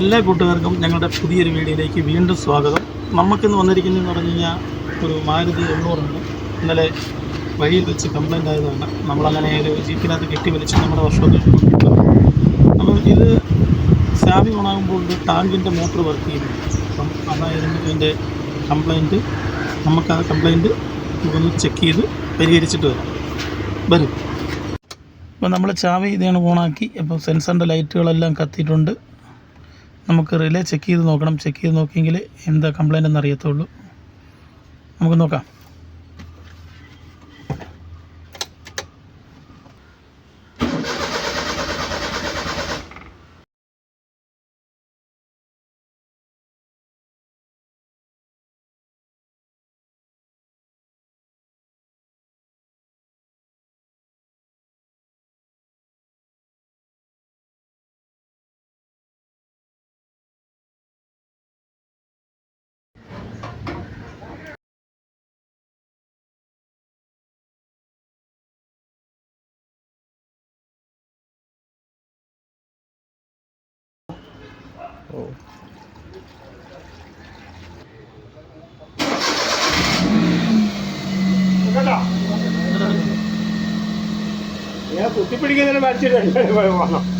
എല്ലാ കൂട്ടുകാർക്കും ഞങ്ങളുടെ പുതിയൊരു വീഡിയോയിലേക്ക് വീണ്ടും സ്വാഗതം. നമുക്കിന്ന് വന്നിരിക്കുന്നതെന്ന് പറഞ്ഞു കഴിഞ്ഞാൽ ഒരു മാരുതി എണ്ണൂറുണ്ട് ഇന്നലെ വഴിയിൽ വെച്ച് കംപ്ലൈന്റ് ആയതാണ്. നമ്മളങ്ങനെ ഒരു ജീപ്പിനകത്ത് കെട്ടി വലിച്ച് നമ്മുടെ വർഷത്തിൽ അപ്പം ഇത് ചാവി ഓണാകുമ്പോൾ ഒരു ടാങ്കിന്റെ മോട്ടർ വർക്ക് ചെയ്യുന്നു. അപ്പം അതായിരുന്നു ഇതിന്റെ കംപ്ലൈന്റ് നമുക്ക് ആ കംപ്ലൈന്റ് ഒന്ന് ചെക്ക് ചെയ്ത് പരിഹരിച്ചിട്ട് വരാം. വരും. അപ്പോൾ നമ്മൾ ചാവി ഇതാണ് ഓണാക്കി അപ്പോൾ സെൻസറിന്റെ ലൈറ്റുകളെല്ലാം കത്തിയിട്ടുണ്ട്. നമുക്ക് റിലേ ചെക്ക് ചെയ്ത് നോക്കണം. ചെക്ക് ചെയ്ത് നോക്കിയെങ്കിൽ എന്താ കംപ്ലൈന്റ് എന്ന് അറിയത്തുള്ളൂ നമുക്ക് നോക്കാം. ഞാൻ കുത്തിപ്പിടിക്കുന്നതിന് മരിച്ചിട്ടുണ്ട് വേണം.